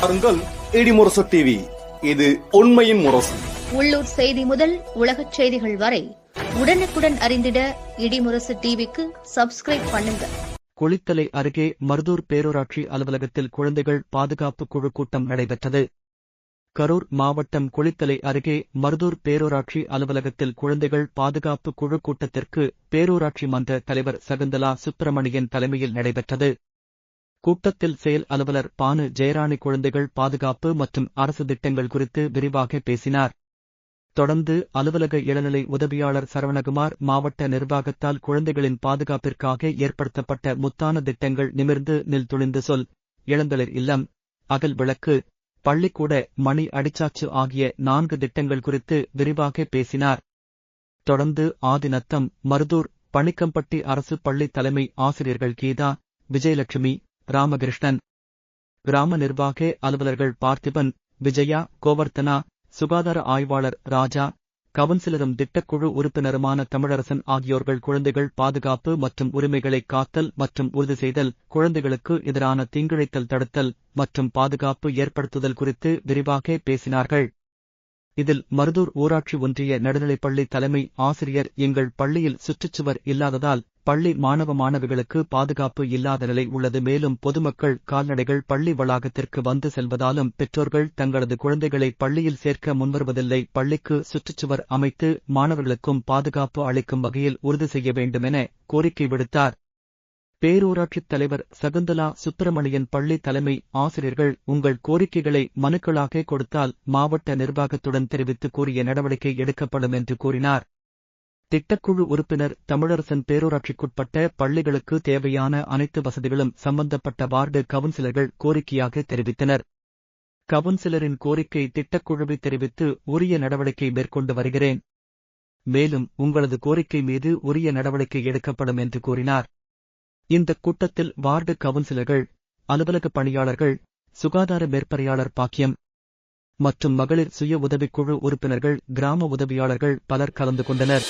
பாருங்கள் இடிமுரசு டிவி இது உண்மையின் முரசு. உள்ளூர் செய்தி முதல் உலகச் செய்திகள் வரை உடனுக்குடன் அறிந்திட இடிமுரசு டிவிக்கு சப்ஸ்கிரைப் பண்ணுங்க. குளித்தலை அருகே மருதூர் பேரூராட்சி அலுவலகத்தில் குழந்தைகள் பாதுகாப்பு குழு கூட்டம் நடைபெற்றது. கரூர் மாவட்டம் குளித்தலை அருகே மருதூர் பேரூராட்சி அலுவலகத்தில் குழந்தைகள் பாதுகாப்பு குழு கூட்டத்திற்கு பேரூராட்சி மன்ற தலைவர் சகுந்தலா சுப்பிரமணியன் தலைமையில் நடைபெற்றது. கூட்டத்தில் செயல் அலுவலர் பானு ஜெயராணி குழந்தைகள் பாதுகாப்பு மற்றும் அரசு திட்டங்கள் குறித்து விரிவாக பேசினார். தொடர்ந்து அலுவலக இளநிலை உதவியாளர் சரவணகுமார் மாவட்ட நிர்வாகத்தால் குழந்தைகளின் பாதுகாப்பிற்காக ஏற்படுத்தப்பட்ட முத்தான திட்டங்கள் நிமிர்ந்து நில் துளிந்து சொல். இளந்தளிர் இல்லம். அகல் விளக்கு. பள்ளிக்கூட மணி அடிச்சாச்சு ஆகிய நான்கு திட்டங்கள் குறித்து விரிவாக பேசினார். தொடர்ந்து ஆதிநத்தம் மருதூர் பணிக்கம்பட்டி அரசு பள்ளி தலைமை ஆசிரியர்கள் கீதா விஜயலட்சுமி ராமகிருஷ்ணன். கிராம நிர்வாக அலுவலர்கள் பார்த்திபன் விஜயா கோவர்த்தனா சுகாதார ஆய்வாளர் ராஜா கவுன்சிலரும் திட்டக்குழு உறுப்பினருமான தமிழரசன் ஆகியோர்கள் குழந்தைகள் பாதுகாப்பு மற்றும் உரிமைகளை காத்தல் மற்றும் உறுதி செய்தல் குழந்தைகளுக்கு எதிரான தீங்கிழைத்தல் தடுத்தல் மற்றும் பாதுகாப்பு ஏற்படுத்துதல் குறித்து விரிவாக பேசினார்கள். இதில் மருதூர் ஊராட்சி ஒன்றிய நடுநிலைப்பள்ளி தலைமை ஆசிரியர் எங்கள் பள்ளியில் சுற்றுச்சுவர் இல்லாததால் பள்ளி மாணவ மாணவிகளுக்கு பாதுகாப்பு இல்லாத நிலை உள்ளது. மேலும் பொதுமக்கள் கால்நடைகள் பள்ளி வளாகத்திற்கு வந்து செல்வதாலும் பெற்றோர்கள் தங்களது குழந்தைகளை பள்ளியில் சேர்க்க முன்வருவதில்லை. பள்ளிக்கு சுற்றுச்சுவர் அமைத்து மாணவர்களுக்கும் பாதுகாப்பு அளிக்கும் வகையில் உறுதி செய்ய வேண்டுமென கோரிக்கை விடுத்தார். பேரூராட்சித் தலைவர் சகுந்தலா சுப்பிரமணியன் பள்ளி தலைமை ஆசிரியர்கள் உங்கள் கோரிக்கைகளை மனுக்களாக கொடுத்தால் மாவட்ட நிர்வாகத்துடன் தெரிவித்து கூறிய நடவடிக்கை எடுக்கப்படும் என்று கூறினார். திட்டக்குழு உறுப்பினர் தமிழரசன் பேரூராட்சிக்குட்பட்ட பள்ளிகளுக்கு தேவையான அனைத்து வசதிகளும் சம்பந்தப்பட்ட வார்டு கவுன்சிலர்கள் கோரிக்கையாக தெரிவித்தனர். கவுன்சிலரின் கோரிக்கை திட்டக்குழுவை தெரிவித்து உரிய நடவடிக்கை மேற்கொண்டு வருகிறேன். மேலும் உங்களது கோரிக்கை மீது உரிய நடவடிக்கை எடுக்கப்படும் என்று கூறினார். இந்த கூட்டத்தில் வார்டு கவுன்சிலர்கள் அலுவலக பணியாளர்கள் சுகாதார மேற்பறையாளர் பாக்கியம் மற்றும் மகளிர் சுய உதவிக்குழு உறுப்பினர்கள் கிராம உதவியாளர்கள் பலர் கலந்து கொண்டனர்.